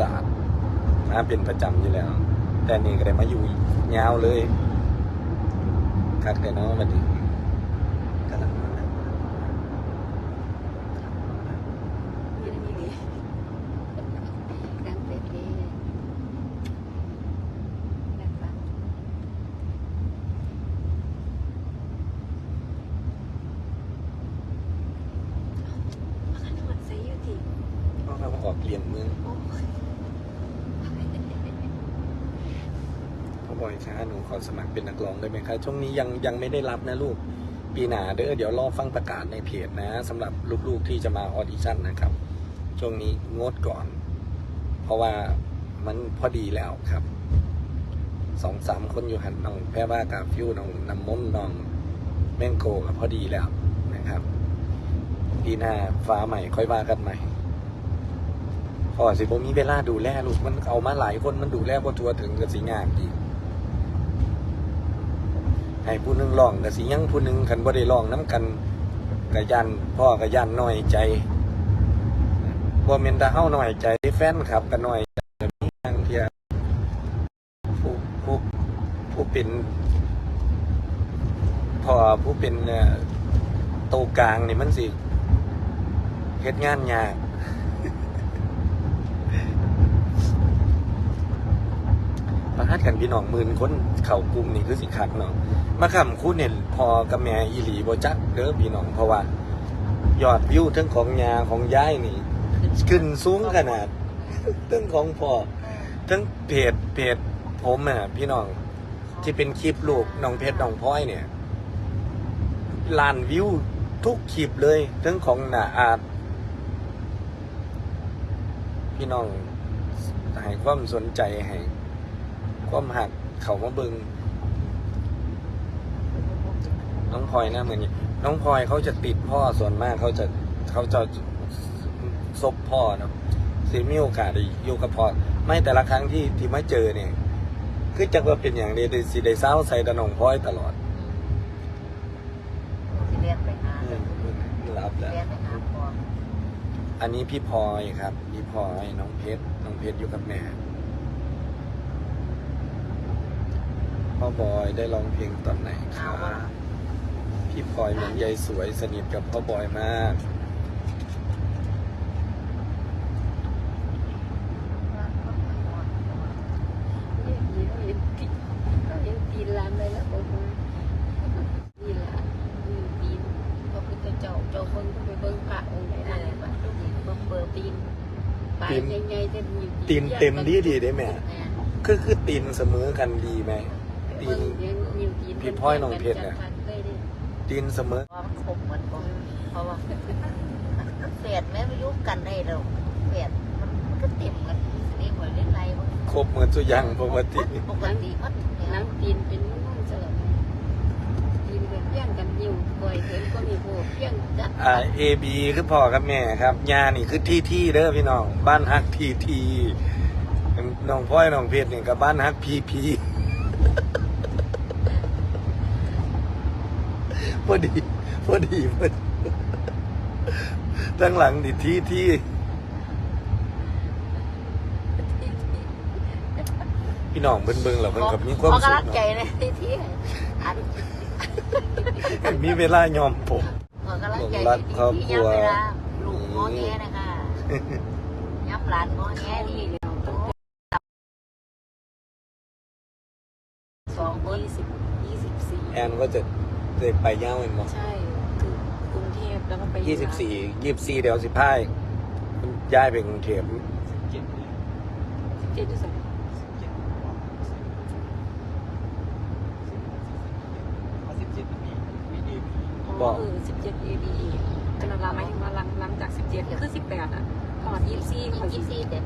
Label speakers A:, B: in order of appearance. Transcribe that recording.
A: สะอาดมาเป็นประจำอยู่แล้ว แต่นี่ก็ได้มาอยู่ยาวเลยคักแต่เนาะมันนี้กำลังมาแล้ว
B: นี่นี่นี่ดังเป็ดเลยดังฟังเอาขนมใส่อยู่ที่
A: เพราะเราออกเรียนเมือง
B: โอ้ย
A: พ่อ บอยคะหนูขอสมัครเป็นนักร้องได้ไหมคะช่วงนี้ยังยังไม่ได้รับนะลูกปีหนาเด้อเดี๋ยวรอฟังประกาศในเพจนะสำหรับลูกๆที่จะมาออดิชั่นนะครับ ช่วงนี้งดก่อน เพราะว่ามันพอดีแล้วครับสองสามคนอยู่หันน้องแพรว่ากาฟิวน้องน้ำมนต์น้องแมงโกก็พอดีแล้วนะครับปีหน้าฟ้าใหม่ค่อยว่ากันใหม่พอสิผมมีเวลาดูแลลูกมันเอามาหลายคนมันดูแลพอทัวถึงกับสีงามดี ให้ผู้นึงร้องกับสียังผู้นึงคันบ่ได้ร้องน้ำกันกะยันพ่อกะยันน้อยใจบ่แม่นตาเฮ้าน้อยใจแฟนครับก็น้อยใจมีอย่างเทียผู้ผู้ผู้เป็นพ่อผู้เป็นโตกลางนี่มันสิเฮ็ดงานยาก ประหัด กันพี่น้องหมื่นคนเข่ากลุ่มนี่คือสิคักเนาะมาคำคู่เนี่ยพอกับแม่อีหลีบ่จักเด้อพี่น้องเพราะว่ายอดวิวทั้งของยาของย้ายนี่ ขึ้นสูงขนาดทั้งของพ่อทั้งเพจเพจผมอะพี่น้องที่เป็นคลิปลูกน้องเพชรน้องพลอยเนี่ยล้านวิวทุกคลิปเลยทั้งของหนาอาดพี่น้องให้ความสนใจให้ ความหักเขามาเบิงน้องพลอยนะเหมือนน้องพลอยเขาจะติดพ่อส่วนมากเขาจะเขาจะซบพ่อเนาะสิมีโอกาสได้อยู่กับพ่อไม่แต่ละครั้งที่ที่มาเจอเนี่ย คือจักว่าเป็นอย่างนี้ได้สิได้เศร้าใส่ตะนองพลอยตลอด
B: สิเรียนไปหา
A: อืมรับแล้ว
B: เรียนไปหาพ่อ
A: อันนี้พี่พลอยครับ พี่พลอยน้องเพชรน้องเพชรอยู่กับแม่ พ่อบอยได้ร้องเพลงตอนไหนคะพี่พลอยเหมือนยายสวยสนิทกับพ่อบอยมาก
B: นเห็นเห็นตีนตีนลามเลยแล้วบอกว่านี่ล่ะนี่ตีนพระพุทธเจ้าเจ้าเบิ่งก็ไปเบิ่งพระองค์ไหนนั่นเลยว่าต้องเบิ่งเตีนปลายใหญ่ๆเต็มอยู่
A: ตีนเต็มดีดีได้ไหมคือคือตีนเสมอกันดีไหม ตีน พี่พ่อยน้องเพชรน่ะตีนเสมอ
C: ว่ามันคมเหมือนกันเพราะว่าเฟียดแม่ไม่ยุบกันได้หรอกเฟียดมันมันก็เต็มกันนี่หวยเล่นไรมัน
A: ครบเหมือนสุยังปกติ
C: ปกติมันเนี่ย
B: น้ำตีนเป็นนุ่มๆเสริมตีนแบบเพี้ยงกันอยู่บ่อยเห็นก็มีโบเพี้ยงจัด
A: อ่าเอบีคือพ่อกับแม่ครับยานี่คือที่ที่เด้อพี่น้อง บ้านฮักทีทีน้องพ่อยน้องเพชรนี่กับบ้านฮักพีพี พอดีพอดีพอดีตั้งหลังดิที่ที่พี่น้องเบิ่งเบิ่งๆแล้วเพิ่นกับมีความ
C: ขอ
A: สุ
C: กำลั
A: ข
C: งใจ
A: เนาะ
C: เลยที่ที่อัน
A: มีเวลายอมผม
C: ขอกำลังใจ
A: หลงรักครอบครัว
C: ที่ย้ำเวลาลูกงอแงนะคะย้ำหลานงอแงนี่สองคน
B: ยี่สิบยี่สิบสี่
A: แอนก็จะ จะไปย่าวเองมั้ง
B: ใช่คือกรุงเทพแล้วก็ไป
A: ยี่สิบสี่ยี่สิบสี่เดี๋ยวสิบห้าย้ายไปกรุงเทพ
B: เจ็ดด้วยซ้ำ
A: บอก
B: คือสิบเจ็ด ABE กำลังหมายถึงว่าหลังหลังจากสิบเจ็ดคือสิบแปดอะก่อนยี่สิบสี่
C: ยี่สิบสี่เด็ก